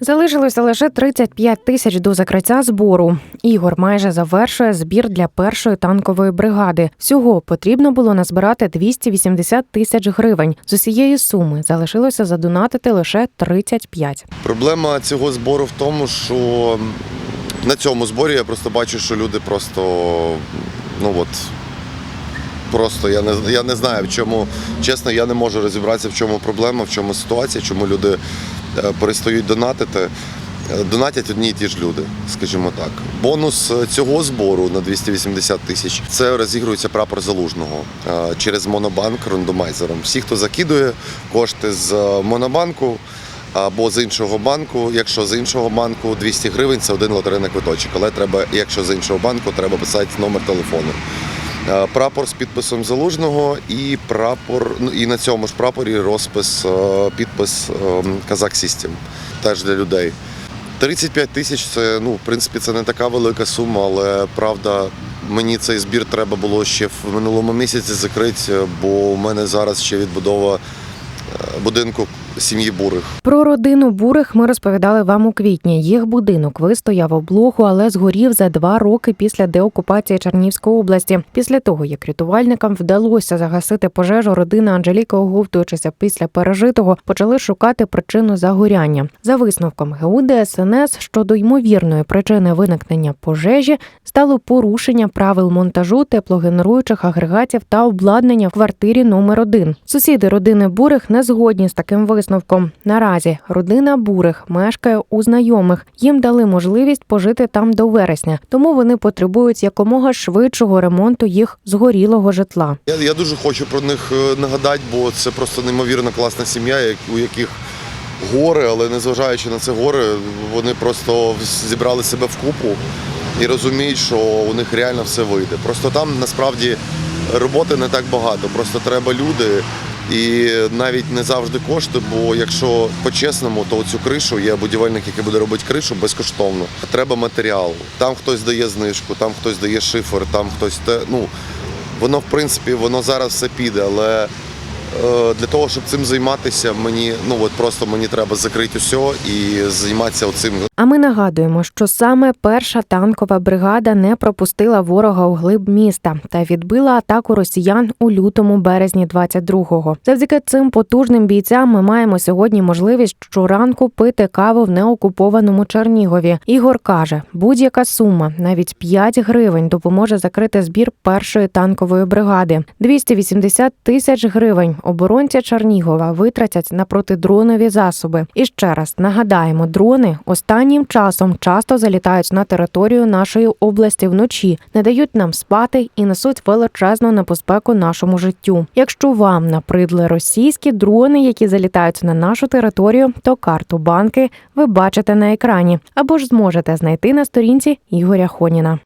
Залишилося лише 35 тисяч до закриття збору. Ігор майже завершує збір для першої танкової бригади. Всього потрібно було назбирати 280 тисяч гривень. З усієї суми залишилося задонатити лише 35. Проблема цього збору в тому, що на цьому зборі я просто бачу, що люди просто, ну от, просто я не, я не знаю, в чому, чесно, я не можу розібратися, в чому проблема, в чому ситуація, чому люди перестають донатити. Е, Донатять одні і ті ж люди, скажімо так. Бонус е, цього збору на 280 тисяч це розігрується прапор залужного е, через монобанк рандомайзером. Всі, хто закидує кошти з е, монобанку або з іншого банку. Якщо з іншого банку 200 гривень, це один лотерейний квиточок. Але треба, якщо з іншого банку, треба писати номер телефону. Е, Прапор з підписом залужного і прапор, ну і на цьому ж прапорі розпис, е, підпис е, Казак Сістім теж для людей. 35 тисяч це ну, в принципі, це не така велика сума, але правда, мені цей збір треба було ще в минулому місяці закрити, бо у мене зараз ще відбудова е, будинку сім'ї Бурих. Про родину бурих ми розповідали вам у квітні. Їх будинок вистояв облогу, але згорів за два роки після деокупації Чернівської області. Після того, як рятувальникам вдалося загасити пожежу, родина Анжеліки, оговтуючися після пережитого, почали шукати причину загоряння. За висновком ГУ ДСНС щодо ймовірної причини виникнення пожежі стало порушення правил монтажу теплогенеруючих агрегатів та обладнання в квартирі номер 1 Сусіди родини Бурих не згодні з таким висновком. Наразі родина Бурих мешкає у знайомих. Їм дали можливість пожити там до вересня, тому вони потребують якомога швидшого ремонту їх згорілого житла. Я, я дуже хочу про них е, нагадати, бо це просто неймовірно класна сім'я, у яких гори, але незважаючи на це гори, вони просто зібрали себе в купу і розуміють, що у них реально все вийде. Просто там насправді роботи не так багато, просто треба люди. І навіть не завжди кошти, бо якщо по-чесному, то цю кришу є будівельник, який буде робити кришу безкоштовно. Треба матеріал. Там хтось дає знижку, там хтось дає шифер, там хтось те. Ну воно в принципі воно зараз все піде, але для того, щоб цим займатися, мені ну от просто мені треба закрити усе і займатися цим А ми нагадуємо, що саме перша танкова бригада не пропустила ворога у глиб міста та відбила атаку росіян у лютому березні 22-го. Завдяки цим потужним бійцям ми маємо сьогодні можливість щоранку пити каву в неокупованому Чернігові. Ігор каже, будь-яка сума, навіть 5 гривень, допоможе закрити збір першої танкової бригади. 280 тисяч гривень оборонці Чернігова витратять на протидронові засоби. І ще раз нагадаємо, дрони останнім часом часто залітають на територію нашої області вночі, не дають нам спати і несуть величезну небезпеку нашому життю. Якщо вам напридли російські дрони, які залітають на нашу територію, то карту банки ви бачите на екрані або ж зможете знайти на сторінці Ігоря Хоніна.